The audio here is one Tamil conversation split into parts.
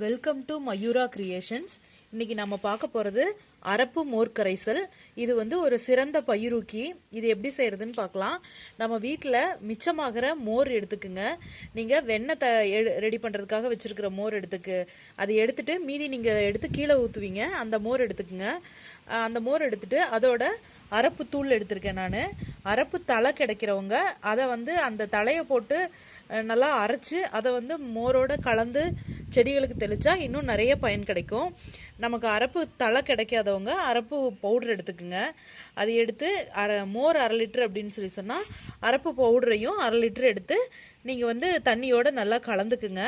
வெல்கம் டு மயூரா கிரியேஷன்ஸ் இன்னைக்கு நம்ம பார்க்க போகிறது அரப்பு மோர் கரைசல் இது வந்து ஒரு சிறந்த பயிருக்கி. இது எப்படி செய்யறதுன்னு பார்க்கலாம். நம்ம வீட்டில் மிச்சமாகிற மோர் எடுத்துக்குங்க. நீங்கள் வெண்ணெய் த ரெடி பண்ணுறதுக்காக வச்சுருக்கிற மோர் எடுத்துக்கு. அதை எடுத்துட்டு மீதி நீங்கள் எடுத்து கீழே ஊற்றுவீங்க அந்த மோர் எடுத்துக்குங்க. அந்த மோர் எடுத்துட்டு அதோட அரப்பு தூள் எடுத்திருக்கேன் நான். அரப்பு தலை கிடைக்கிறவங்க அதை வந்து அந்த தலையை போட்டு நல்லா அரைச்சு அதை வந்து மோரோட கலந்து செடிகளுக்கு தெளித்தா இன்னும் நிறைய பயன் கிடைக்கும். நமக்கு அரப்பு தலை கிடைக்காதவங்க அரப்பு பவுடர் எடுத்துக்குங்க. அது எடுத்து அரை மோர் அரை லிட்டர் அப்படின்னு சொல்லி சொன்னால் அரப்பு பவுடரையும் அரை லிட்டர் எடுத்து நீங்கள் வந்து தண்ணியோட நல்லா கலந்துக்குங்க.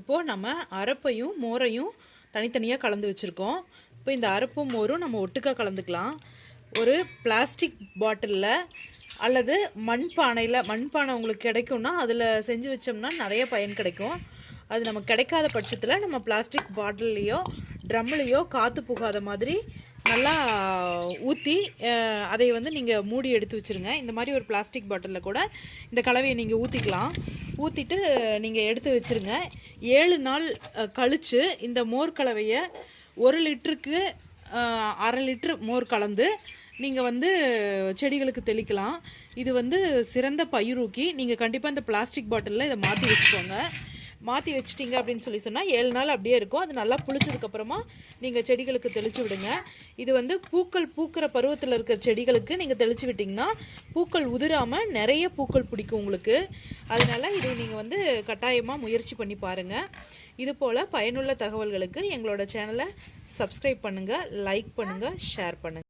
இப்போது நம்ம அரப்பையும் மோரையும் தனித்தனியாக கலந்து வச்சுருக்கோம். இப்போ இந்த அரப்பும் மோரும் நம்ம ஒட்டுக்காக கலந்துக்கலாம். ஒரு பிளாஸ்டிக் பாட்டிலில் அல்லது மண்பானையில் மண்பானை உங்களுக்கு கிடைக்கும்னா அதில் செஞ்சு வச்சோம்னா நிறைய பயன் கிடைக்கும். அது நமக்கு கிடைக்காத பட்சத்தில் நம்ம பிளாஸ்டிக் பாட்டில்லையோ ட்ரம்லையோ காற்று புகாத மாதிரி நல்லா ஊற்றி அதை வந்து நீங்கள் மூடி எடுத்து வச்சுருங்க. இந்த மாதிரி ஒரு பிளாஸ்டிக் பாட்டிலில் கூட இந்த கலவையை நீங்கள் ஊற்றிக்கலாம் ஊற்றிட்டு நீங்கள் எடுத்து வச்சுருங்க. ஏழு நாள் கழித்து இந்த மோர் கலவையை ஒரு லிட்டருக்கு அரை லிட்ரு மோர் கலந்து நீங்கள் வந்து செடிகளுக்கு தெளிக்கலாம். இது வந்து சிறந்த பயிருக்கி நீங்கள் கண்டிப்பாக இந்த பிளாஸ்டிக் பாட்டிலில் இதை மாற்றி வச்சுக்கோங்க. மாற்றி வச்சிட்டிங்க அப்படின்னு சொல்லி சொன்னால் ஏழு நாள் அப்படியே இருக்கும். அது நல்லா புளிச்சதுக்கப்புறமா நீங்கள் செடிகளுக்கு தெளித்து விடுங்க. இது வந்து பூக்கள் பூக்கிற பருவத்தில் இருக்கிற செடிகளுக்கு நீங்கள் தெளித்து விட்டிங்கன்னா பூக்கள் உதிராமல் நிறைய பூக்கள் பிடிக்கும் உங்களுக்கு. அதனால் இதை நீங்கள் வந்து கட்டாயமாக முயற்சி பண்ணி பாருங்கள் இது போல் பயனுள்ள தகவல்களுக்கு எங்களோட சேனலை சப்ஸ்கிரைப் பண்ணுங்கள் லைக் பண்ணுங்கள் ஷேர் பண்ணுங்கள்